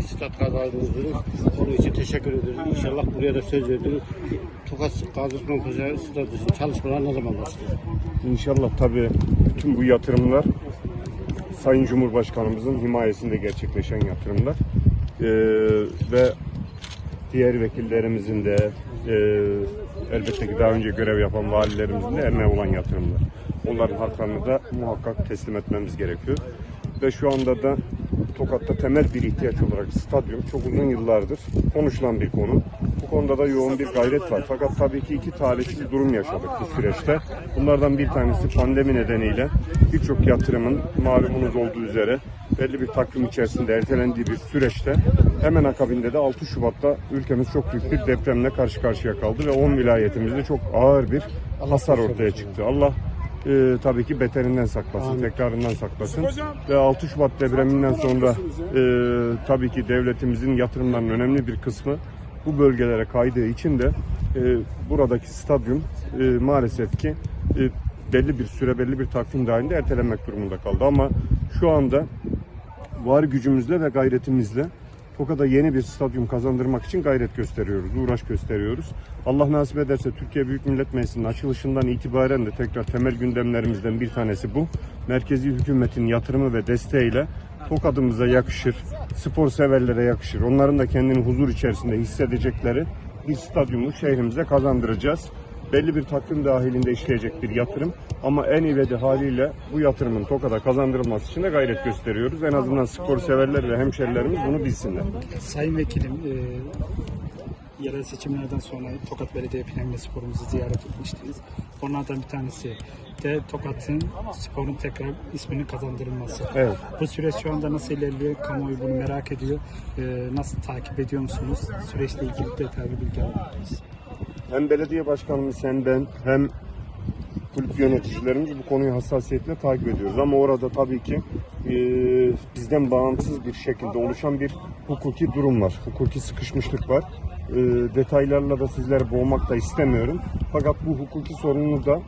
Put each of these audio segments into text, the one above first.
bir stat kazandınız. Onun için teşekkür ederiz. İnşallah buraya da söz verdiniz. Tokat Gazi Paşa Stadı için çalışmalar ne zaman başlıyor? İnşallah tabii bütün bu yatırımlar Sayın Cumhurbaşkanımızın himayesinde gerçekleşen yatırımlar. Ee, ve diğer vekillerimizin de e, elbette ki daha önce görev yapan valilerimizin de eline olan yatırımlar. Onların haklarını da muhakkak teslim etmemiz gerekiyor. Ve şu anda da Tokat'ta temel bir ihtiyaç olarak stadyum çok uzun yıllardır konuşulan bir konu. Bu konuda da yoğun bir gayret var. Fakat tabii ki iki talihsiz durum yaşadık bu süreçte. Bunlardan bir tanesi pandemi nedeniyle birçok yatırımın malumunuz olduğu üzere belli bir takvim içerisinde ertelendiği bir süreçte hemen akabinde de 6 Şubat'ta ülkemiz çok büyük bir depremle karşı karşıya kaldı ve 10 vilayetimizde çok ağır bir hasar ortaya çıktı. Allah e, tabii ki beterinden saklasın, tekrarından saklasın. Ve 6 Şubat depreminden sonra e, tabii ki devletimizin yatırımlarının önemli bir kısmı bu bölgelere kaydığı için de e, buradaki stadyum e, maalesef ki e, belli bir süre, belli bir takvim dahilinde ertelenmek durumunda kaldı. Ama şu anda var gücümüzle ve gayretimizle Tokat'a yeni bir stadyum kazandırmak için gayret gösteriyoruz, uğraş gösteriyoruz. Allah nasip ederse Türkiye Büyük Millet Meclisi'nin açılışından itibaren de tekrar temel gündemlerimizden bir tanesi bu. Merkezi hükümetin yatırımı ve desteğiyle Tokat'ımıza yakışır, spor severlere yakışır. Onların da kendini huzur içerisinde hissedecekleri bir stadyumu şehrimize kazandıracağız belli bir takvim dahilinde işleyecek bir yatırım. Ama en ivedi haliyle bu yatırımın TOKA'da kazandırılması için de gayret gösteriyoruz. En azından spor severler ve hemşerilerimiz bunu bilsinler. Sayın Vekilim, e, yerel seçimlerden sonra Tokat Belediye Plan ve Sporumuzu ziyaret etmiştiniz. Onlardan bir tanesi de Tokat'ın sporun tekrar isminin kazandırılması. Evet. Bu süreç şu anda nasıl ilerliyor? Kamuoyu bunu merak ediyor. E, nasıl takip ediyor musunuz? Süreçle ilgili detaylı bilgi alabiliriz. Hem belediye başkanımız hem ben hem kulüp yöneticilerimiz bu konuyu hassasiyetle takip ediyoruz. Ama orada tabii ki e, bizden bağımsız bir şekilde oluşan bir hukuki durum var. Hukuki sıkışmışlık var. E, detaylarla da sizleri boğmak da istemiyorum. Fakat bu hukuki sorunu da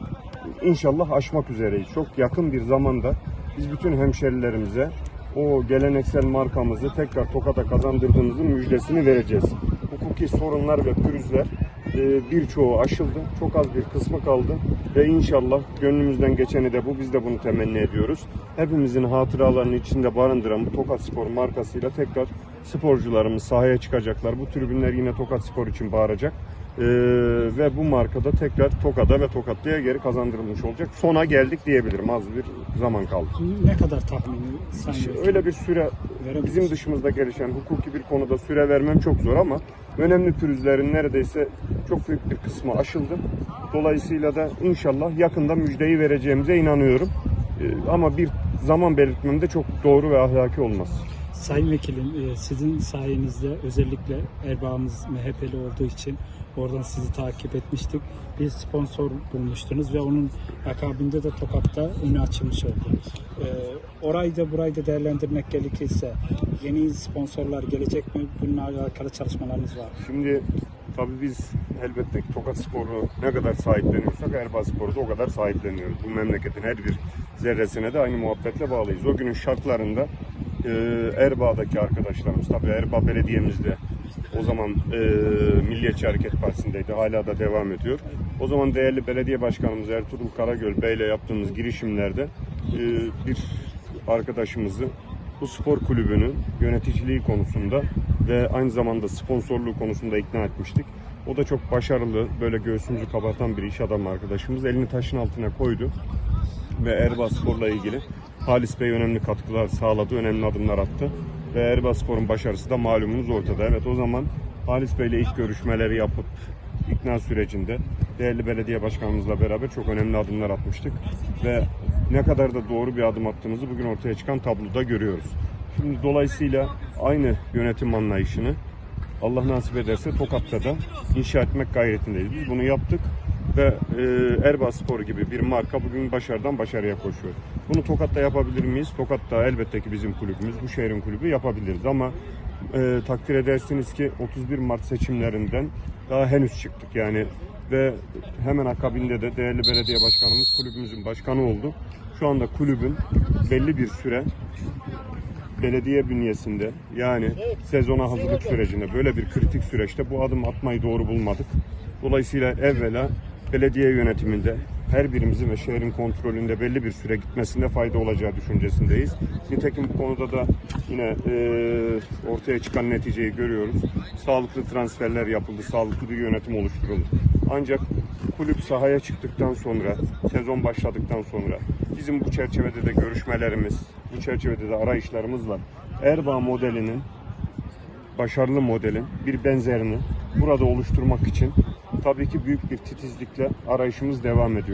inşallah aşmak üzereyiz. Çok yakın bir zamanda biz bütün hemşerilerimize o geleneksel markamızı tekrar Tokat'a kazandırdığımızın müjdesini vereceğiz. Hukuki sorunlar ve pürüzler birçoğu aşıldı. Çok az bir kısmı kaldı. Ve inşallah gönlümüzden geçeni de bu. Biz de bunu temenni ediyoruz. Hepimizin hatıralarını içinde barındıran bu Tokat Spor markasıyla tekrar sporcularımız sahaya çıkacaklar. Bu tribünler yine Tokat Spor için bağıracak. E, ve bu markada tekrar Tokat'a ve Tokatlı'ya geri kazandırılmış olacak. Sona geldik diyebilirim. Az bir zaman kaldı. Ne kadar tahmini Vekilim? öyle bir süre bizim dışımızda gelişen hukuki bir konuda süre vermem çok zor ama önemli pürüzlerin neredeyse çok büyük bir kısmı aşıldı. Dolayısıyla da inşallah yakında müjdeyi vereceğimize inanıyorum. Ee, Ama bir zaman belirtmem de çok doğru ve ahlaki olmaz. Sayın Vekilim, e, sizin sayenizde özellikle Erbaa'mız MHP'li olduğu için oradan sizi takip etmiştik. Bir sponsor bulmuştunuz ve onun akabinde de Tokat'ta önü açılmış oldu. E, orayı da burayı da değerlendirmek gerekirse yeni sponsorlar gelecek mi? Bununla alakalı çalışmalarınız var. Şimdi tabii biz elbette ki Tokat Spor'u ne kadar sahipleniyorsak Erbaa Spor'u da o kadar sahipleniyoruz. Bu memleketin her bir zerresine de aynı muhabbetle bağlıyız. O günün şartlarında e, Erbaa'daki arkadaşlarımız, tabii Erbaa Belediye'mizde o zaman e, Milliyetçi Hareket Partisi'ndeydi. Hala da devam ediyor. O zaman değerli belediye başkanımız Ertuğrul Karagöl Bey ile yaptığımız girişimlerde e, bir arkadaşımızı bu spor kulübünün yöneticiliği konusunda ve aynı zamanda sponsorluğu konusunda ikna etmiştik. O da çok başarılı, böyle göğsümüzü kabartan bir iş adamı arkadaşımız. Elini taşın altına koydu ve Erbaa Spor'la ilgili Halis Bey önemli katkılar sağladı, önemli adımlar attı. Ve Erbaa Spor'un başarısı da malumunuz ortada. Evet o zaman Halis Bey ile ilk görüşmeleri yapıp ikna sürecinde değerli belediye başkanımızla beraber çok önemli adımlar atmıştık. Ve ne kadar da doğru bir adım attığımızı bugün ortaya çıkan tabloda görüyoruz. Şimdi dolayısıyla aynı yönetim anlayışını Allah nasip ederse Tokat'ta da inşa etmek gayretindeyiz. Biz bunu yaptık ve e, Erbaa Spor gibi bir marka bugün başarıdan başarıya koşuyor. Bunu Tokat'ta yapabilir miyiz? Tokat'ta elbette ki bizim kulübümüz, bu şehrin kulübü yapabiliriz ama e, takdir edersiniz ki 31 Mart seçimlerinden daha henüz çıktık yani ve hemen akabinde de değerli belediye başkanımız kulübümüzün başkanı oldu. Şu anda kulübün belli bir süre belediye bünyesinde yani sezona hazırlık sürecinde böyle bir kritik süreçte bu adım atmayı doğru bulmadık. Dolayısıyla evvela belediye yönetiminde her birimizin ve şehrin kontrolünde belli bir süre gitmesinde fayda olacağı düşüncesindeyiz. Nitekim bu konuda da yine e, ortaya çıkan neticeyi görüyoruz. Sağlıklı transferler yapıldı, sağlıklı bir yönetim oluşturuldu. Ancak kulüp sahaya çıktıktan sonra, sezon başladıktan sonra bizim bu çerçevede de görüşmelerimiz, bu çerçevede de arayışlarımızla Erbaa modelinin başarılı modelin bir benzerini burada oluşturmak için tabii ki büyük bir titizlikle arayışımız devam ediyor.